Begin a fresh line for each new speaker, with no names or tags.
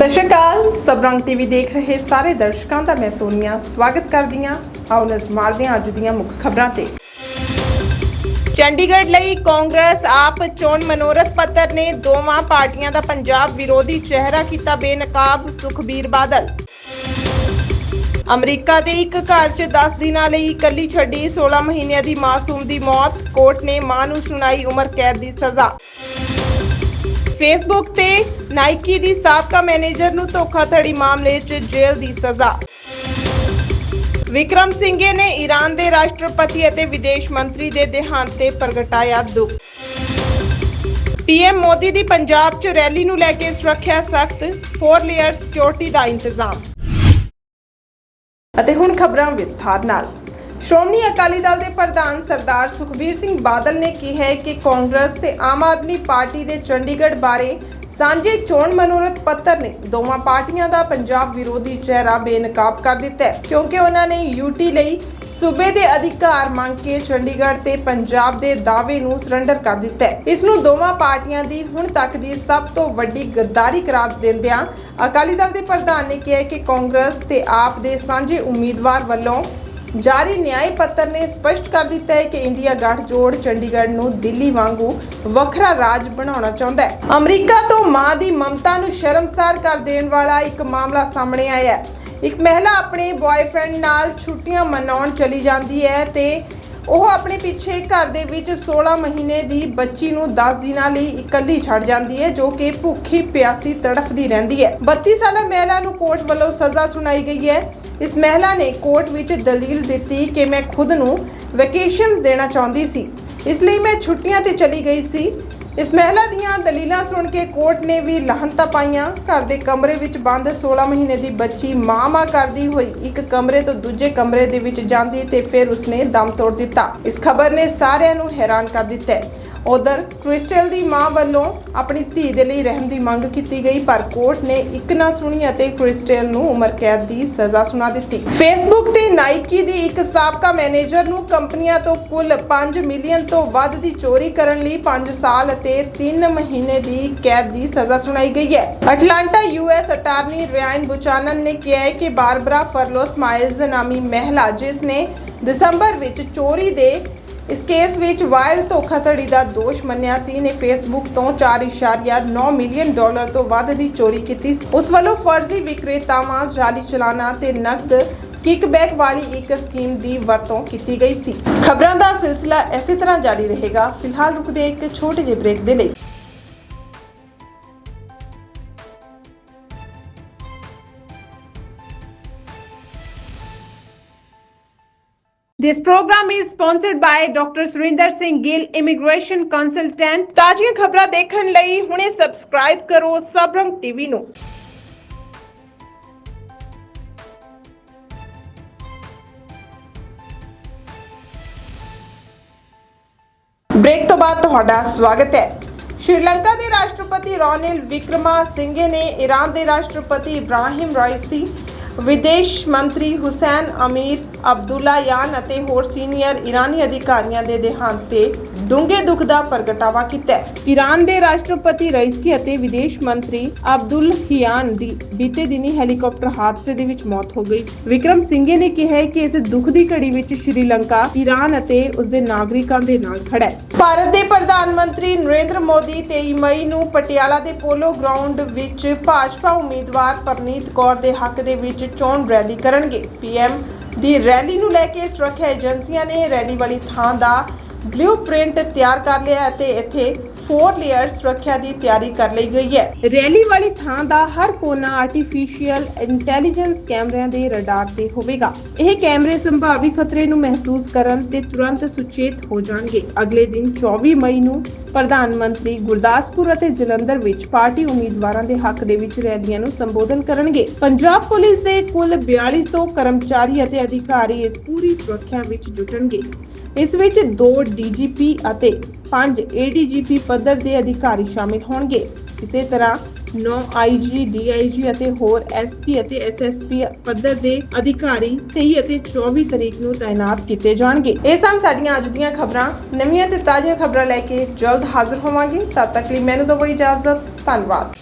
ਸਤਿ ਸ਼੍ਰੀ ਅਕਾਲ। ਸਬਰੰਗ ਟੀਵੀ ਦੇਖ ਰਹੇ ਸਾਰੇ ਦਰਸ਼ਕਾਂ ਦਾ ਮੈਂ ਸੋਨੀਆ ਸਵਾਗਤ ਕਰਦੀ ਹਾਂ। ਆਓ ਨਜ਼ਰ ਮਾਰਦੇ ਹਾਂ ਅੱਜ ਦੀਆਂ ਮੁੱਖ ਖਬਰਾਂ ਤੇ। ਚੰਡੀਗੜ੍ਹ ਲਈ ਕਾਂਗਰਸ ਆਪ ਚੋਣ ਮਨੋਰਥ ਪੱਤਰ ਨੇ ਦੋਵਾਂ ਪਾਰਟੀਆਂ ਦਾ ਪੰਜਾਬ ਵਿਰੋਧੀ ਚਿਹਰਾ ਕੀਤਾ ਬੇਨਕਾਬ, ਸੁਖਬੀਰ ਬਾਦਲ। ਅਮਰੀਕਾ ਦੇ ਇੱਕ ਘਰ 'ਚ 10 ਦਿਨਾਂ ਲਈ ਇਕੱਲੀ ਛੱਡੀ 16 ਮਹੀਨਿਆਂ ਦੀ ਮਾਸੂਮ ਦੀ ਮੌਤ, ਕੋਰਟ ਨੇ ਮਾਂ ਨੂੰ ਸੁਣਾਈ ਉਮਰ ਕੈਦ ਦੀ ਸਜ਼ਾ। ਫੇਸਬੁੱਕ ਤੇ ਨਾਈਕੀ ਦੀ ਸਾਬਕਾ ਮੈਨੇਜਰ ਨੂੰ ਧੋਖਾਧੜੀ ਮਾਮਲੇ 'ਚ ਜੇਲ੍ਹ ਦੀ ਸਜ਼ਾ। ਵਿਕਰਮ ਸਿੰਘੇ ਨੇ ਈਰਾਨ ਦੇ ਰਾਸ਼ਟਰਪਤੀ ਅਤੇ ਵਿਦੇਸ਼ ਮੰਤਰੀ ਦੇ ਦੇਹਾਂਤ ਤੇ ਪ੍ਰਗਟਾਇਆ ਦੁੱਖ। ਪੀਐਮ ਮੋਦੀ ਦੀ ਪੰਜਾਬ 'ਚ ਰੈਲੀ ਨੂੰ ਲੈ ਕੇ ਸੁਰੱਖਿਆ ਸਖਤ 4 ਲੇਅਰ ਸਿਕਿਉਰਿਟੀ ਦਾ ਇੰਤਜ਼ਾਮ। ਅਤੇ ਹੁਣ ਖਬਰਾਂ ਵਿਸਥਾਰ ਨਾਲ। ਸ਼੍ਰੋਮਣੀ ਅਕਾਲੀ ਦਲ ਦੇ ਪ੍ਰਧਾਨ ਸਰਦਾਰ ਸੁਖਬੀਰ ਸਿੰਘ ਬਾਦਲ ਨੇ ਕਿਹਾ ਹੈ ਕਿ ਕਾਂਗਰਸ ਤੇ ਆਮ ਆਦਮੀ ਪਾਰਟੀ ਦੇ ਚੰਡੀਗੜ੍ਹ ਬਾਰੇ ਸਾਂਝੇ ਚੋਣ ਮਨੋਰਥ ਪੱਤਰ ਨੇ ਦੋਵਾਂ ਪਾਰਟੀਆਂ ਦਾ ਪੰਜਾਬ ਵਿਰੋਧੀ ਚਿਹਰਾ ਬੇਨਕਾਬ ਕਰ ਦਿੱਤਾ ਹੈ, ਕਿਉਂਕਿ ਉਹਨਾਂ ਨੇ ਯੂਟੀ ਲਈ ਸੂਬੇ ਦੇ ਅਧਿਕਾਰ ਮੰਗ ਕੇ ਚੰਡੀਗੜ੍ਹ ਤੇ ਪੰਜਾਬ ਦੇ ਦਾਅਵੇ ਨੂੰ ਸਰੈਂਡਰ ਕਰ ਦਿੱਤਾ ਹੈ। ਇਸ ਨੂੰ ਦੋਵਾਂ ਪਾਰਟੀਆਂ ਦੀ ਹੁਣ ਤੱਕ ਦੀ ਸਭ ਤੋਂ ਵੱਡੀ ਗੱਦਾਰੀ ਕਰਾਰ ਦਿੰਦਿਆਂ ਅਕਾਲੀ ਦਲ ਦੇ ਪ੍ਰਧਾਨ ਨੇ ਕਿਹਾ ਕਿ ਕਾਂਗਰਸ ਤੇ ਆਪ ਦੇ ਸਾਂਝੇ ਉਮੀਦਵਾਰ ਵੱਲੋਂ ਜਾਰੀ ਨਿਆਂ ਪੱਤਰ ਨੇ ਸਪਸ਼ਟ ਕਰ ਦਿੱਤਾ ਹੈ ਕਿ ਇੰਡੀਆ ਗੱਠਜੋੜ ਚੰਡੀਗੜ੍ਹ ਨੂੰ ਦਿੱਲੀ ਵਾਂਗੂ ਵੱਖਰਾ ਰਾਜ ਬਣਾਉਣਾ ਚਾਹੁੰਦਾ ਹੈ। ਅਮਰੀਕਾ ਤੋਂ ਮਾਂ ਦੀ ਮਮਤਾ ਨੂੰ ਸ਼ਰਮਸਾਰ ਕਰ ਦੇਣ ਵਾਲਾ ਇੱਕ ਮਾਮਲਾ ਸਾਹਮਣੇ ਆਇਆ ਹੈ। ਇੱਕ ਮਹਿਲਾ ਆਪਣੇ ਬॉयਫ੍ਰੈਂਡ ਨਾਲ ਛੁੱਟੀਆਂ ਮਨਾਉਣ ਚਲੀ ਜਾਂਦੀ ਹੈ ਤੇ ਉਹ ਆਪਣੇ ਪਿੱਛੇ ਘਰ ਦੇ ਵਿੱਚ 16 ਮਹੀਨੇ ਦੀ ਬੱਚੀ ਨੂੰ 10 ਦਿਨਾਂ ਲਈ ਇਕੱਲੀ ਛੱਡ ਜਾਂਦੀ ਹੈ, ਜੋ ਕਿ ਭੁੱਖੀ ਪਿਆਸੀ ਤੜਫਦੀ ਰਹਿੰਦੀ ਹੈ। 32 ਸਾਲਾ ਮਹਿਲਾ ਨੂੰ ਕੋਰਟ ਵੱਲੋਂ ਸਜ਼ਾ ਸੁਣਾਈ ਗਈ ਹੈ। ਇਸ ਮਹਿਲਾ ਨੇ ਕੋਰਟ ਵਿੱਚ ਦਲੀਲ ਦਿੱਤੀ ਕਿ ਮੈਂ ਖੁਦ ਨੂੰ ਵੈਕੇਸ਼ਨਸ ਦੇਣਾ ਚਾਹੁੰਦੀ ਸੀ। ਇਸ ਲਈ ਮੈਂ ਛੁੱਟੀਆਂ ਤੇ ਚਲੀ ਗਈ ਸੀ। ਇਸ ਮਹਿਲਾ ਦੀਆਂ ਦਲੀਲਾਂ ਸੁਣ ਕੇ ਕੋਰਟ ਨੇ ਵੀ ਲਾਹਨਤਾਂ ਪਾਈਆਂ। ਘਰ ਦੇ ਕਮਰੇ ਵਿੱਚ ਬੰਦ 16 ਮਹੀਨੇ ਦੀ ਬੱਚੀ ਮਾਂ-ਮਾਂ ਕਰਦੀ ਹੋਈ ਇੱਕ ਕਮਰੇ ਤੋਂ ਦੂਜੇ ਕਮਰੇ ਦੇ ਵਿੱਚ ਜਾਂਦੀ ਤੇ ਫਿਰ ਉਸਨੇ ਦਮ ਤੋੜ ਦਿੱਤਾ। ਇਸ ਖਬਰ ਨੇ ਸਾਰਿਆਂ ਨੂੰ ਹੈਰਾਨ ਕਰ ਦਿੱਤਾ ਉਧਰ ਕ੍ਰਿਸਟਲ ਦੀ ਮਾਂ ਵੱਲੋਂ ਆਪਣੀ ਧੀ ਦੇ ਲਈ ਰਹਿਮ ਦੀ ਮੰਗ ਕੀਤੀ ਗਈ, ਪਰ ਕੋਰਟ ਨੇ ਇੱਕ ਨਾ ਸੁਣੀ ਅਤੇ ਕ੍ਰਿਸਟਲ ਨੂੰ ਉਮਰ ਕੈਦ ਦੀ ਸਜ਼ਾ ਸੁਣਾ ਦਿੱਤੀ। ਫੇਸਬੁੱਕ ਤੇ ਨਾਈਕੀ ਦੀ ਇੱਕ ਸਾਬਕਾ ਮੈਨੇਜਰ ਨੂੰ ਕੰਪਨੀਆਂ ਤੋਂ ਕੁੱਲ 5 ਮਿਲੀਅਨ ਤੋਂ ਵੱਧ ਦੀ ਚੋਰੀ ਕਰਨ ਲਈ 5 ਸਾਲ ਅਤੇ 3 ਮਹੀਨੇ ਦੀ ਕੈਦ ਦੀ ਸਜ਼ਾ ਸੁਣਾਈ ਗਈ ਹੈ। Atlanta US attorney Ryan Buchanan ਨੇ ਕਿਹਾ ਹੈ ਕਿ ਬਾਰਬਰਾ ਫਰਲੋਸ ਸਮਾਈਲਜ਼ ਨਾਮੀ ਮਹਿਲਾ, ਜਿਸ ਨੇ ਦਸੰਬਰ ਵਿੱਚ ਚੋਰੀ ਦੇ ਇਸ ਕੇਸ ਵਿੱਚ ਵਾਇਰਲ ਧੋਖਾਧੜੀ ਦਾ ਦੋਸ਼ ਮੰਨਿਆ ਸੀ। ਨੇ ਫੇਸਬੁੱਕ ਤੋਂ 4.9 ਮਿਲੀਅਨ ਡਾਲਰ ਤੋਂ ਵੱਧ ਦੀ ਚੋਰੀ ਕੀਤੀ ਉਸ ਵੱਲੋਂ ਫਰਜ਼ੀ ਵਿਕਰੇਤਾਵਾਂ, ਜਾਲੀ ਚਲਾਣਾ ਤੇ ਨਕਦ ਕਿਕਬੈਕ ਵਾਲੀ ਇੱਕ ਸਕੀਮ ਦੀ ਵਰਤੋਂ ਕੀਤੀ ਗਈ ਸੀ। ਖਬਰਾਂ ਦਾ ਸਿਲਸਿਲਾ ਇਸੇ ਤਰ੍ਹਾਂ ਜਾਰੀ ਰਹੇਗਾ। ਫਿਲਹਾਲ ਰੁਕਦੇ ਇੱਕ ਛੋਟੇ ਜਿਹੇ ਬ੍ਰੇਕ ਦੇ ਲਈ। This program is sponsored by Dr. Surinder Singh Gill, Immigration Consultant. ਤਾਜ਼ੀਆਂ ਖਬਰਾਂ ਦੇਖਣ ਲਈ ਹੁਣੇ ਸਬਸਕ੍ਰਾਈਬ ਕਰੋ ਸਬਰੰਗ ਟੀਵੀ ਨੂੰ। ਬ੍ਰੇਕ ਤੋਂ ਬਾਅਦ ਤੁਹਾਡਾ ਸਵਾਗਤ ਹੈ ਸ਼੍ਰੀਲੰਕਾ ਦੇ ਰਾਸ਼ਟਰਪਤੀ ਰੋਨਿਲ ਵਿਕਰਮਾ ਸਿੰਘੇ ਨੇ ਈਰਾਨ ਦੇ ਰਾਸ਼ਟਰਪਤੀ ਇਬਰਾਹਿਮ ਰਾਈਸੀ ਵਿਦੇਸ਼ ਮੰਤਰੀ ਹੁਸੈਨ ਅਮੀਰ ਅਬਦੁੱਲਾਯਾਨ ਅਤੇ ਹੋਰ ਸੀਨੀਅਰ ਈਰਾਨੀ ਅਧਿਕਾਰੀਆਂ ਦੇ ਦੇਹਾਂਤ ਤੇ ਡੂੰਘੇ ਦੁੱਖ ਦਾ ਪ੍ਰਗਟਾਵਾ ਕੀਤਾ ਹੈ। ਈਰਾਨ ਦੇ ਰਾਸ਼ਟਰਪਤੀ ਰਾਈਸੀ ਅਤੇ ਵਿਦੇਸ਼ ਮੰਤਰੀ ਅਬਦੁੱਲਹਿਆਨ ਦੀ ਬੀਤੇ ਦਿਨੀ ਹੈਲੀਕਾਪਟਰ ਹਾਦਸੇ ਦੇ ਵਿੱਚ ਮੌਤ ਹੋ ਗਈ ਵਿਕਰਮ ਸਿੰਘੇ ਨੇ ਕਿਹਾ ਹੈ ਕਿ ਇਸ ਦੁੱਖ ਦੀ ਘੜੀ ਵਿੱਚ ਸ਼੍ਰੀਲੰਕਾ ਈਰਾਨ ਅਤੇ ਉਸ ਦੇ ਨਾਗਰਿਕਾਂ ਦੇ ਨਾਲ ਖੜਾ ਹੈ। ਭਾਰਤ ਦੇ ਪ੍ਰਧਾਨ ਮੰਤਰੀ ਨਰਿੰਦਰ ਮੋਦੀ 23 ਮਈ ਨੂੰ ਪਟਿਆਲਾ ਦੇ ਪੋਲੋ ਗਰਾਊਂਡ ਵਿੱਚ ਭਾਜਪਾ ਉਮੀਦਵਾਰ ਪਰਨੀਤ ਕੌਰ ਦੇ ਹੱਕ ਦੇ ਵਿੱਚ ਚੋਣ ਰੈਲੀ ਕਰਨਗੇ। ਪੀਐਮ ਦੀ ਰੈਲੀ ਨੂੰ ਲੈ ਕੇ ਸੁਰੱਖਿਆ ਏਜੰਸੀਆਂ ਨੇ ਰੈਲੀ ਵਾਲੀ ਥਾਂ ਦਾ ਬਲੂਪ੍ਰਿੰਟ ਤਿਆਰ ਕਰ ਲਿਆ ਅਤੇ ਇੱਥੇ 4 ਲੇਅਰ ਸੁਰੱਖਿਆ ਦੀ ਤਿਆਰੀ ਕਰ ਲਈ ਗਈ ਹੈ। ਰੈਲੀ ਵਾਲੀ ਥਾਂ ਦਾ ਹਰ ਕੋਨਾ ਆਰਟੀਫੀਸ਼ੀਅਲ ਇੰਟੈਲੀਜੈਂਸ ਕੈਮਰਿਆਂ ਦੇ ਰਡਾਰ ਤੇ ਹੋਵੇਗਾ। ਇਹ ਕੈਮਰੇ ਸੰਭਾਵੀ ਖਤਰੇ ਨੂੰ ਮਹਿਸੂਸ ਕਰਨ ਤੇ ਤੁਰੰਤ ਸੁਚੇਤ ਹੋ ਜਾਣਗੇ। ਅਗਲੇ ਦਿਨ 24 ਮਈ ਨੂੰ ਪ੍ਰਧਾਨ ਮੰਤਰੀ ਗੁਰਦਾਸਪੁਰ ਅਤੇ ਜਲੰਧਰ ਵਿੱਚ ਪਾਰਟੀ ਉਮੀਦਵਾਰਾਂ ਦੇ ਹੱਕ ਦੇ ਵਿੱਚ ਰੈਲੀਆਂ ਨੂੰ ਸੰਬੋਧਨ ਕਰਨਗੇ। ਪੰਜਾਬ ਪੁਲਿਸ ਦੇ ਕੁੱਲ 4200 ਕਰਮਚਾਰੀ ਅਤੇ ਅਧਿਕਾਰੀ ਇਸ ਪੂਰੀ ਸੁਰੱਖਿਆ ਵਿੱਚ ਜੁਟਣਗੇ। ਇਸ ਵਿੱਚ 2 ਡੀਜੀਪੀ ਅਤੇ 5 ਏਡੀਜੀਪੀ ਪੱਧਰ ਦੇ ਅਧਿਕਾਰੀ ਸ਼ਾਮਿਲ ਹੋਣਗੇ। ਇਸੇ ਤਰ੍ਹਾਂ 9 ਆਈਜੀ ਡੀਆਈਜੀ ਅਤੇ ਹੋਰ ਐਸਪੀ ਅਤੇ ਐਸਐਸਪੀ ਪੱਧਰ ਦੇ ਅਧਿਕਾਰੀ 23 ਅਤੇ 24 ਤਰੀਕ ਨੂੰ ਤਾਇਨਾਤ ਕੀਤੇ ਜਾਣਗੇ। ਇਹ ਸਨ ਸਾਡੀਆਂ ਅੱਜ ਦੀਆਂ ਖਬਰਾਂ। ਨਵੀਆਂ ਤੇ ਤਾਜ਼ੀਆਂ ਖਬਰਾਂ ਲੈ ਕੇ ਜਲਦ ਹਾਜ਼ਰ ਹੋਵਾਂਗੇ। ਤਦ ਤੱਕ ਲਈ ਮੈਨੂੰ ਦਿਓ ਇਜਾਜ਼ਤ। ਧੰਨਵਾਦ।